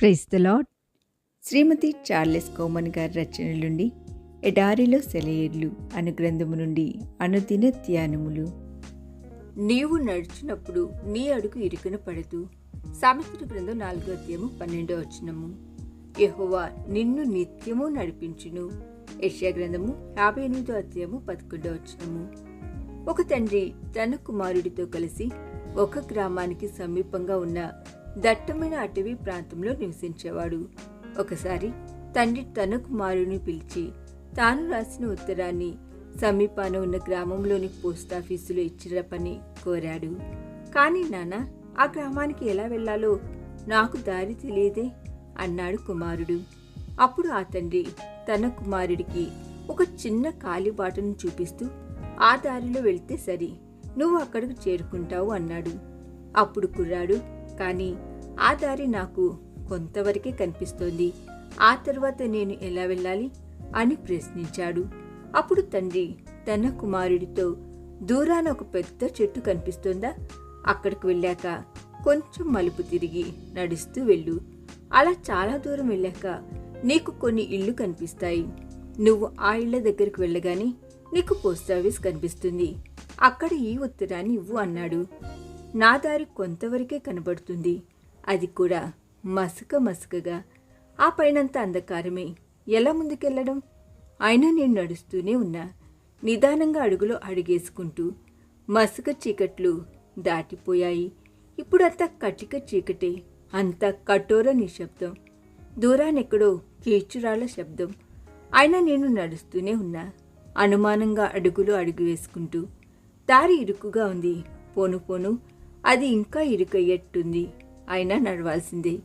Praise the Lord Shrimati Charles Cowman గారి రచనల నుండి ఎడారిలో సెలయేర్లు అను గ్రంథము నుండి అనుదిన ధ్యానములు. నీవు నడుచున్నప్పుడు నీ అడుగు ఇరుకున పడదు. సామెతల గ్రంథం నాలుగో అధ్యాయము పన్నెండో వచనము. యెహోవా నిన్ను నిత్యము నడిపించును. యెషయా గ్రంథము యాభై ఎనిమిదో అధ్యాయము పదకొండో వచనము. ఒక తండ్రి తన కుమారుడితో కలిసి ఒక గ్రామానికి సమీపంగా ఉన్న దట్టమైన అటవీ ప్రాంతంలో నివసించేవాడు. ఒకసారి తండ్రి తన కుమారుని పిలిచి తాను రాసిన ఉత్తరాన్ని సమీపాన ఉన్న గ్రామంలోని పోస్టాఫీసులో ఇచ్చిరపని కోరాడు. కానీ నాన్న ఆ గ్రామానికి ఎలా వెళ్ళాలో నాకు దారి తెలియదే అన్నాడు కుమారుడు. అప్పుడు ఆ తండ్రి తన కుమారుడికి ఒక చిన్న కాలిబాటను చూపిస్తూ ఆ దారిలో వెళ్తే సరి నువ్వు అక్కడికి చేరుకుంటావు అన్నాడు. అప్పుడు కుర్రాడు కానీ ఆ దారి నాకు కొంతవరకే కనిపిస్తోంది. ఆ తర్వాత నేను ఎలా వెళ్ళాలి అని ప్రశ్నించాడు. అప్పుడు తండ్రి తన కుమారుడితో దూరాన ఒక పెద్ద చెట్టు కనిపిస్తోందా? అక్కడికి వెళ్ళాక కొంచెం మలుపు తిరిగి నడుస్తూ వెళ్ళు. అలా చాలా దూరం వెళ్ళాక నీకు కొన్ని ఇళ్ళు కనిపిస్తాయి. నువ్వు ఆ ఇళ్ళ దగ్గరికి వెళ్ళగానే నీకు పోస్ట్ ఆఫీస్ కనిపిస్తుంది. అక్కడ ఈ ఉత్తరాన్ని ఇవ్వు అన్నాడు. నా దారి కొంతవరకే కనబడుతుంది. అది కూడా మసక మసకగా. ఆ పైనంత అంధకారమే. ఎలా ముందుకెళ్ళడం? అయినా నేను నడుస్తూనే ఉన్నా. నిదానంగా అడుగులో అడుగేసుకుంటూ మసక చీకట్లు దాటిపోయాయి. ఇప్పుడంతా కటిక చీకటే. అంత కఠోర నిశ్శబ్దం. దూరానెక్కడో కీచురాళ్ళ శబ్దం. అయినా నేను నడుస్తూనే ఉన్నా. అనుమానంగా అడుగులు అడుగు వేసుకుంటూ. దారి ఇరుకుగా ఉంది. పోను పోను. అది ఇంకా ఇరుకయ్యట్టుంది. అయినా నడవాల్సిందే.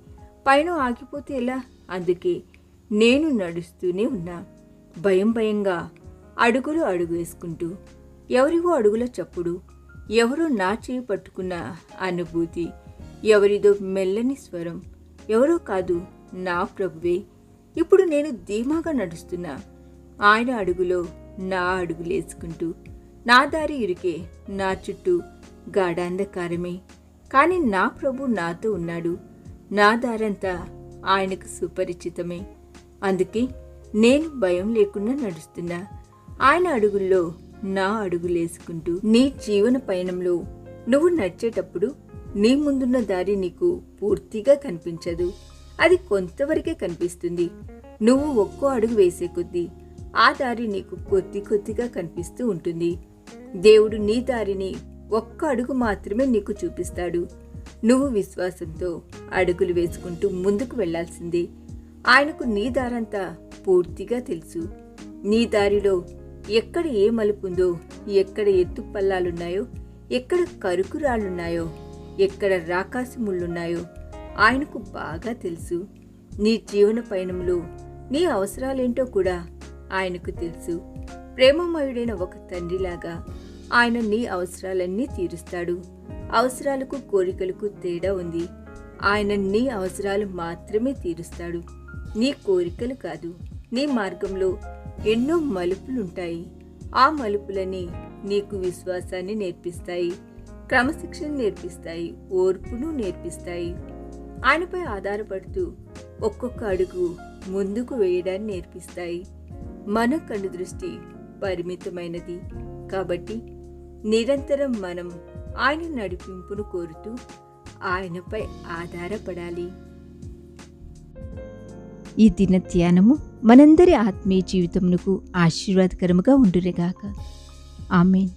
పైన ఆగిపోతే ఎలా? అందుకే నేను నడుస్తూనే ఉన్నా. భయం భయంగా అడుగులు అడుగు వేసుకుంటూ ఎవరివో అడుగుల చప్పుడు ఎవరో నా చేయి పట్టుకున్న అనుభూతి ఎవరిదో మెల్లని స్వరం ఎవరో కాదు నా ప్రభువే. ఇప్పుడు నేను ధీమాగా నడుస్తున్నా. ఆయన అడుగులో నా అడుగులేసుకుంటూ నా దారి ఇరుకే నా చుట్టూ గాఢాంధకారమే. కానీ నా ప్రభు నాతో ఉన్నాడు. నా దారంతా ఆయనకు సుపరిచితమే. అందుకే నేను భయం లేకుండా నడుస్తున్నా. ఆయన అడుగుల్లో నా అడుగులేసుకుంటూ నీ జీవన పయనంలో నువ్వు నడిచేటప్పుడు నీ ముందున్న దారి నీకు పూర్తిగా కనిపించదు. అది కొంతవరకే కనిపిస్తుంది. నువ్వు ఒక్కో అడుగు వేసే కొద్దీ ఆ దారి నీకు కొద్ది కొద్దిగా కనిపిస్తూ ఉంటుంది. దేవుడు నీ దారిని ఒక్క అడుగు మాత్రమే నీకు చూపిస్తాడు. నువ్వు విశ్వాసంతో అడుగులు వేసుకుంటూ ముందుకు వెళ్ళాల్సిందే. ఆయనకు నీ దారంతా పూర్తిగా తెలుసు. నీ దారిలో ఎక్కడ ఏ మలుపుందో ఎక్కడ ఎత్తు పల్లాలున్నాయో ఎక్కడ కరుకురాళ్ళున్నాయో ఎక్కడ రాకాసిముళ్ళున్నాయో ఆయనకు బాగా తెలుసు. నీ జీవన పయనంలో నీ అవసరాలేంటో కూడా ఆయనకు తెలుసు. ప్రేమమయుడైన ఒక తండ్రిలాగా ఆయన నీ అవసరాలన్నీ తీరుస్తాడు. అవసరాలకు కోరికలకు తేడా ఉంది. ఆయన నీ అవసరాలు మాత్రమే తీరుస్తాడు. నీ కోరికలు కాదు. నీ మార్గంలో ఎన్నో మలుపులుంటాయి. ఆ మలుపులని నీకు విశ్వాసాన్ని నేర్పిస్తాయి. క్రమశిక్షణ నేర్పిస్తాయి. ఓర్పును నేర్పిస్తాయి. ఆయనపై ఆధారపడుతూ ఒక్కొక్క అడుగు ముందుకు వేయడాన్ని నేర్పిస్తాయి. మన కను దృష్టి పరిమితమైనది. కాబట్టి నిరంతరం మనం ఆయన నడిపింపును కోరుతూ ఆయనపై ఆధారపడాలి. ఈ దిన ధ్యానము మనందరి ఆత్మీయ జీవితమునకు ఆశీర్వాదకరముగా ఉండురేగాక ఆమెన్.